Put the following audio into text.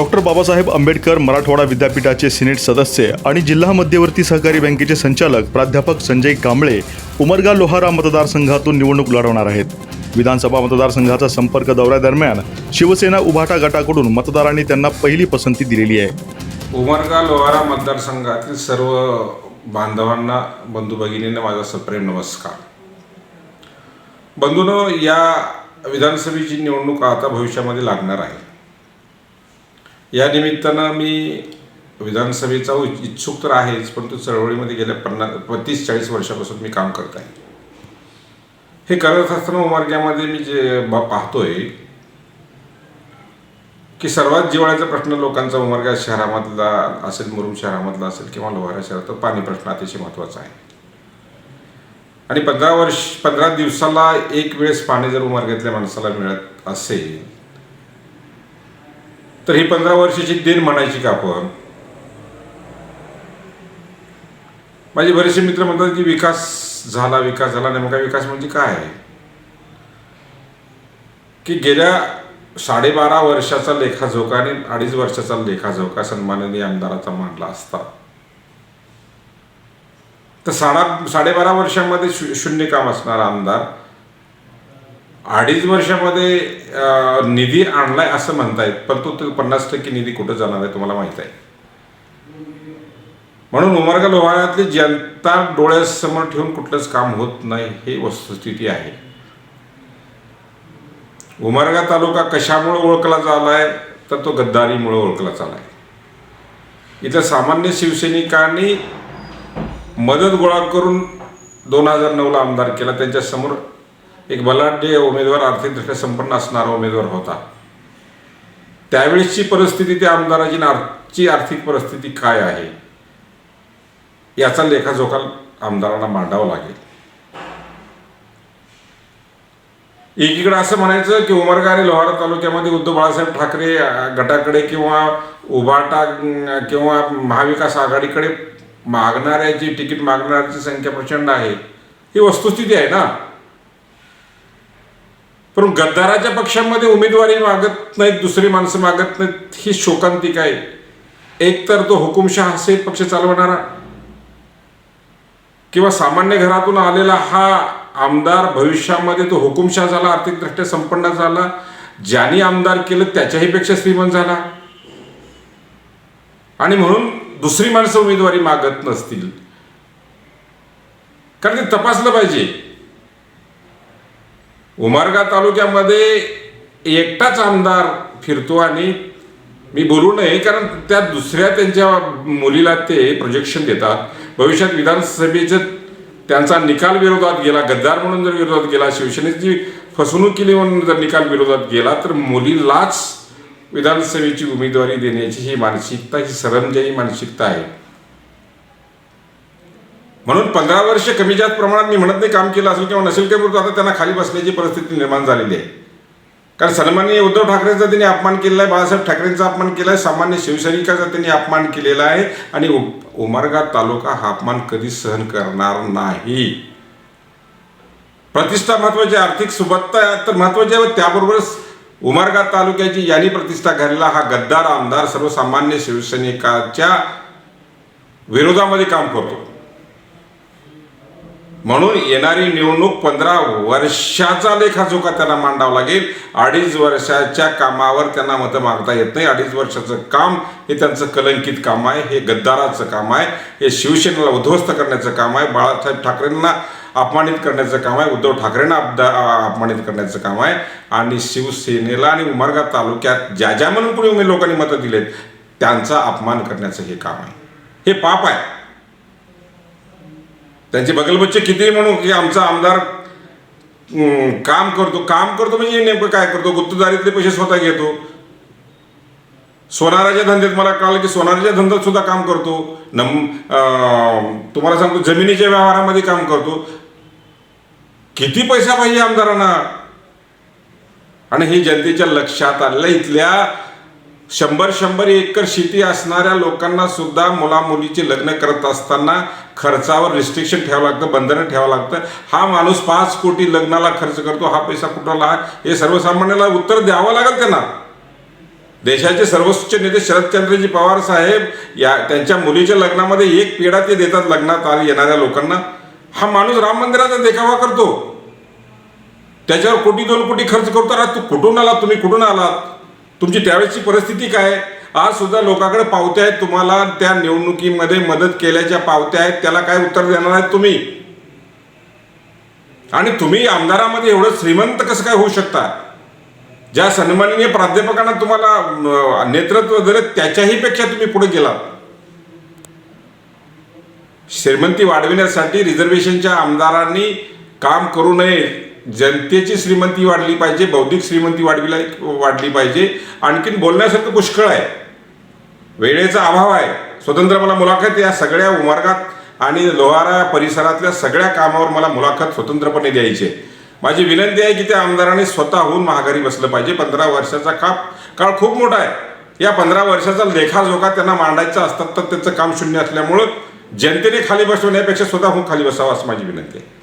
Doctor Babasaheb Ambedkar Marathwada विद्यापीठाचे Senate सदस्य आणि जिल्हा मध्यवर्ती सहकारी बँकेचे संचालक प्राध्यापक संजय कांबळे उमरगा लोहारा मतदारसंघातून निवडणूक लढवणार आहेत. विधानसभा मतदारसंघाचा संपर्क दौऱ्यादरम्यान शिवसेना उभाटा गटाकडून मतदारांनी त्यांना पहिली पसंती दिलेली आहे. उमरगा लोहारा मतदारसंघातील सर्व बांधवांना बंधू भगिनींना माझा सप्रेम नमस्कार. बंधूनो या विधानसभेची निवडणूक आता भविष्यामध्ये लागणार आहे. या निमित्तानं मी विधानसभेचा उ- इच्छुक तर आहेच परंतु चळवळीमध्ये गेल्या पन्नास पस्तीस चाळीस वर्षापासून मी काम करत आहे. हे करत असताना मार्गामध्ये मी जे पाहतोय की सर्वात जिव्हाळ्याचा प्रश्न लोकांचा उमरगा शहरामधला असेल मुरुम शहरामधला असेल किंवा लोहारा शहरात पाणी प्रश्न अतिशय महत्त्वाचा आहे. आणि पंधरा वर्ष पंधरा दिवसाला एक वेळेस पाणी जर उमरग्यातल्या माणसाला मिळत असेल तर ही पंधरा वर्षाची देण म्हणायची का आपण? माझे बरेचसे मित्र म्हणतात की विकास झाला विकास झाला नेमका विकास म्हणजे काय? आहे की गेल्या साडेबारा वर्षाचा लेखाजोखा आणि अडीच वर्षाचा लेखाजोखा सन्माननीय आमदाराचा मांडला असता. तर साडा साडेबारा वर्षामध्ये शून्य काम असणारा आमदार अडीच वर्षामध्ये निधी आणलाय असं म्हणतायत पण तो पन्नास टक्के निधी कुठं जाणार आहे तुम्हाला माहीत आहे. म्हणून उमरगा लोहारातली जनता डोळ्यासमोर ठेवून कुठलंच काम होत नाही हे वस्तुस्थिती आहे. उमरगा तालुका कशामुळे ओळखला झालाय तर तो गद्दारीमुळे ओळखला चालाय इथं सामान्य शिवसैनिकांनी मदत गोळा करून दोन हजार नऊला आमदार केला त्यांच्यासमोर एक बलाढ्य उमेदवार आर्थिकदृष्ट्या संपन्न असणारा उमेदवार होता. त्यावेळेसची परिस्थिती त्या आमदाराची आणि आजची आर्थिक परिस्थिती काय आहे? याचा लेखाजोखा आमदारांना मांडावा लागेल. एकीकडे असं म्हणायचं की उमरगा आणि लोहारा तालुक्यामध्ये उद्धव बाळासाहेब ठाकरे गटाकडे किंवा उभाटा किंवा महाविकास आघाडीकडे मागणाऱ्याची तिकीट मागणाऱ्याची संख्या प्रचंड आहे ही वस्तुस्थिती आहे ना? पण गद्दाराच्या पक्षामध्ये उमेदवारी मागत नाहीत दुसरी माणसं मागत नाहीत ही शोकांतिक आहे. एक तर तो हुकुमशाह असेल पक्ष चालवणारा किंवा सामान्य घरातून आलेला हा आमदार भविष्यामध्ये तो हुकुमशाह झाला आर्थिकदृष्ट्या संपन्न झाला ज्याने आमदार केलं त्याच्याही पेक्षा श्रीमंत झाला. आणि म्हणून दुसरी माणसं उमेदवारी मागत नसतील. कारण ते तपासलं पाहिजे. उमरगा तालुक्यामध्ये एकटाच आमदार फिरतो आणि मी बोलू नये कारण त्या दुसऱ्या त्यांच्या मुलीला ते प्रोजेक्शन देतात. भविष्यात विधानसभेचं त्यांचा निकाल विरोधात गेला गद्दार म्हणून जर विरोधात गेला शिवसेनेची फसवणूक केली म्हणून जर निकाल विरोधात गेला तर मुलीलाच विधानसभेची उमेदवारी देण्याची ही मानसिकता ही सरंजाई मानसिकता आहे. म्हणून पंधरा वर्ष कमी जास्त प्रमाणात मी म्हणत नाही काम केलं असेल किंवा नसेल काही परंतु आता त्यांना खाली बसण्याची परिस्थिती निर्माण झालेली आहे. कारण सन्माननीय उद्धव ठाकरेंचा त्यांनी अपमान केलेला आहे बाळासाहेब ठाकरेंचा अपमान केला आहे सामान्य शिवसैनिकाचा त्यांनी अपमान केलेला आहे आणि उ- उमरगा तालुका हा अपमान कधी सहन करणार नाही. प्रतिष्ठा महत्वाची आर्थिक सुबत्ता तर महत्वाची आहे त्याबरोबरच उमरगा तालुक्याची यांनी प्रतिष्ठा घाललेला हा गद्दार आमदार सर्वसामान्य शिवसैनिकाच्या विरोधामध्ये काम करतो. म्हणून येणारी निवडणूक पंधरा वर्षाचा लेखाजोखा त्यांना मांडावा लागेल अडीच वर्षाच्या कामावर त्यांना मतं मागता येत नाही. अडीच वर्षाचं काम हे त्यांचं कलंकित काम आहे हे गद्दाराचं काम आहे हे शिवसेनेला उद्ध्वस्त करण्याचं काम आहे बाळासाहेब ठाकरेंना अपमानित करण्याचं काम आहे उद्धव ठाकरेंना अपदा अपमानित करण्याचं काम आहे. आणि शिवसेनेला आणि उमरगा तालुक्यात ज्या ज्या म्हणून कुणी लोकांनी मतं दिलेत त्यांचा अपमान करण्याचं हे काम आहे. हे पाप आहे. त्यांचे बगलबच्चे किती म्हणू की आमचा आमदार काम करतो. काम करतो म्हणजे नेमकं काय करतो? गुप्तदारीतले पैसे स्वतः घेतो. सोनाराच्या धंद्यात मला कळलं की सोनाराच्या धंद्यात सुद्धा काम करतो. नम तुम्हाला सांगतो जमिनीच्या व्यवहारामध्ये काम करतो. किती पैसा पाहिजे आमदारांना? आणि हे जनतेच्या लक्षात आलेलं इथल्या शंभर शंभर एकर शेती असणाऱ्या लोकांना सुद्धा मुला मुलीचे लग्न करत असताना खर्चावर रिस्ट्रिक्शन ठेवावं लागतं बंधनं ठेवावं लागतं. हा माणूस पाच कोटी लग्नाला खर्च करतो हा पैसा कुठला हे सर्वसामान्याला उत्तर द्यावं लागेल त्यांना. देशाचे सर्वोच्च नेते शरदचंद्रजी पवार साहेब या त्यांच्या मुलीच्या लग्नामध्ये एक पेढा ते देतात लग्नात आले येणाऱ्या लोकांना. हा माणूस राम मंदिराचा देखावा करतो. त्याच्यावर कोटी दोन कोटी खर्च करतो. अरे तू कुठून आलात? तुम्ही कुठून आलात? तुमची त्यावेळेसची परिस्थिती काय आज सुद्धा लोकांकडे पावत्या आहेत तुम्हाला त्या निवडणुकीमध्ये मदत केल्याच्या पावत्या आहेत त्याला काय उत्तर देणार आहेत तुम्ही? आणि तुम्ही आमदारामध्ये एवढं श्रीमंत कसं काय होऊ शकता? ज्या सन्माननीय प्राध्यापकांना तुम्हाला नेतृत्व दिले त्याच्याही पेक्षा तुम्ही पुढे गेला श्रीमंती वाढविण्यासाठी रिझर्वेशनच्या आमदारांनी काम करू नये. जनतेची श्रीमंती वाढली पाहिजे बौद्धिक श्रीमंती वाढविला वाढली पाहिजे. आणखीन बोलण्यासारखं पुष्कळ आहे. वेळेचा अभाव आहे. स्वतंत्र मला मुलाखत या सगळ्या उमार्गात आणि लोहारा परिसरातल्या सगळ्या कामावर मला मुलाखत स्वतंत्रपणे द्यायची आहे. माझी विनंती आहे की त्या आमदाराने स्वतःहून महागारी बसलं पाहिजे. पंधरा वर्षाचा काप काळ खूप मोठा आहे. या पंधरा वर्षाचा लेखाजोखा त्यांना मांडायचा असतात तर त्याचं काम शून्य असल्यामुळं जनतेने खाली बसवण्यापेक्षा स्वतःहून खाली बसावं असं माझी विनंती आहे.